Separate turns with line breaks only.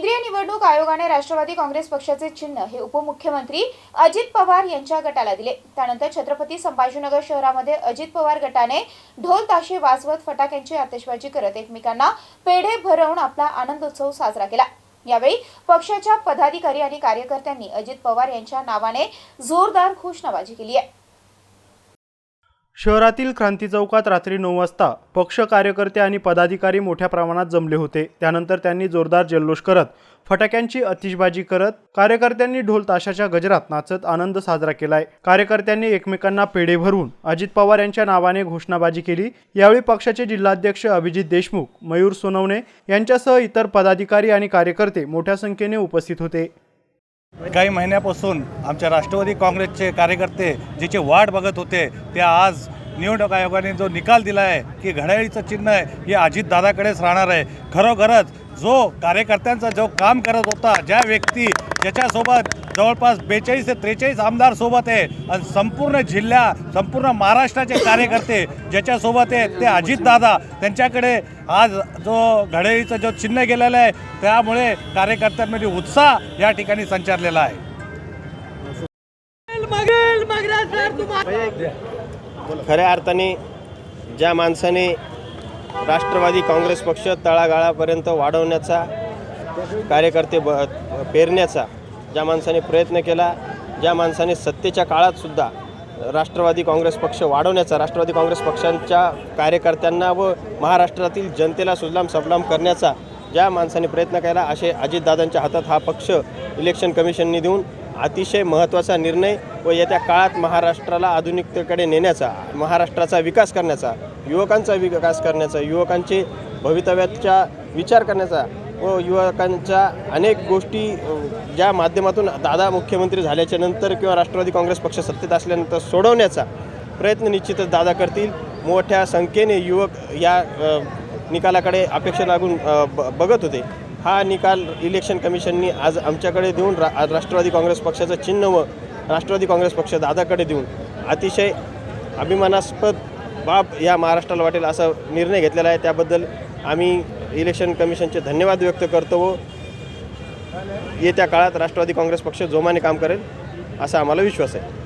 केंद्रीय निवडणूक आयोगाने राष्ट्रवादी काँग्रेस पक्षाचे चिन्ह हे उपमुख्यमंत्री अजित पवार यांच्या गटाला दिले. त्यानंतर छत्रपती संभाजीनगर शहरामध्ये अजित पवार गटाने ढोल ताशे वाजवत फटाक्यांची आतिषबाजी करत एकमेकांना पेढे भरवून आपला आनंदोत्सव साजरा केला. यावेळी पक्षाच्या पदाधिकारी आणि कार्यकर्त्यांनी अजित पवार यांच्या नावाने जोरदार घोषणाबाजी केली आहे.
शहरातील क्रांती चौकात रात्री नऊ वाजता पक्ष कार्यकर्ते आणि पदाधिकारी मोठ्या प्रमाणात जमले होते. त्यानंतर त्यांनी जोरदार जल्लोष करत फटाक्यांची आतिषबाजी करत कार्यकर्त्यांनी ढोल ताशाच्या गजरात नाचत आनंद साजरा केलाय. कार्यकर्त्यांनी एकमेकांना पेढे भरून अजित पवार यांच्या नावाने घोषणाबाजी केली. यावेळी पक्षाचे जिल्हाध्यक्ष अभिजित देशमुख मयूर सोनवणे यांच्यासह इतर पदाधिकारी आणि कार्यकर्ते मोठ्या संख्येने उपस्थित होते.
काही महिन्यापासून आमच्या राष्ट्रवादी काँग्रेसचे कार्यकर्ते जिचे वाट बघत होते ते आज निवडणूक आयोगाने जो निकाल दिला आहे की घड्याळीचं चिन्ह आहे हे अजितदादाकडेच राहणार आहे. खरोखरच जो कार्यकर्त्यांचा जो काम करत होता ज्या व्यक्ती ज्याच्यासोबत जवळपास बेचाळीस ते त्रेचाळीस आमदार सोबत आहे आणि संपूर्ण जिल्ह्या संपूर्ण महाराष्ट्राचे कार्यकर्ते ज्याच्यासोबत आहे ते अजितदादा त्यांच्याकडे आज जो घडेळीचं जो चिन्ह गेलेलं आहे त्यामुळे कार्यकर्त्यांमध्ये उत्साह या ठिकाणी संचारलेला आहे.
खऱ्या अर्थाने ज्या माणसाने राष्ट्रवादी काँग्रेस पक्ष तळागाळापर्यंत वाढवण्याचा कार्यकर्ते ब पेरण्याचा ज्या माणसाने प्रयत्न केला ज्या माणसाने सत्तेच्या काळातसुद्धा राष्ट्रवादी काँग्रेस पक्ष वाढवण्याचा राष्ट्रवादी काँग्रेस पक्षांच्या कार्यकर्त्यांना व महाराष्ट्रातील जनतेला सुजलाम सबलाम करण्याचा ज्या माणसाने प्रयत्न केला असे अजितदादांच्या हातात हा पक्ष इलेक्शन कमिशनने देऊन अतिशय महत्त्वाचा निर्णय व येत्या काळात महाराष्ट्राला आधुनिकतेकडे नेण्याचा महाराष्ट्राचा विकास करण्याचा युवकांचा विकास करण्याचा युवकांचे भवितव्याचा विचार करण्याचा व युवकांच्या अनेक गोष्टी ज्या माध्यमातून दादा मुख्यमंत्री झाल्याच्यानंतर किंवा राष्ट्रवादी काँग्रेस पक्ष सत्तेत असल्यानंतर सोडवण्याचा प्रयत्न निश्चितच दादा करतील. मोठ्या संख्येने युवक या निकालाकडे अपेक्षा लागून ब बघत होते. हा निकाल इलेक्शन कमिशननी आज आमच्याकडे देऊन रा राष्ट्रवादी काँग्रेस पक्षाचं चिन्ह व राष्ट्रवादी काँग्रेस पक्ष दादाकडे देऊन अतिशय अभिमानास्पद बाब या महाराष्ट्राला वाटेल असा निर्णय घेतलेला आहे. त्याबद्दल आम्ही इलेक्शन कमिशनचे धन्यवाद व्यक्त करतो. व येत्या काळात राष्ट्रवादी काँग्रेस पक्ष जोमाने काम करेल असा आम्हाला विश्वास आहे.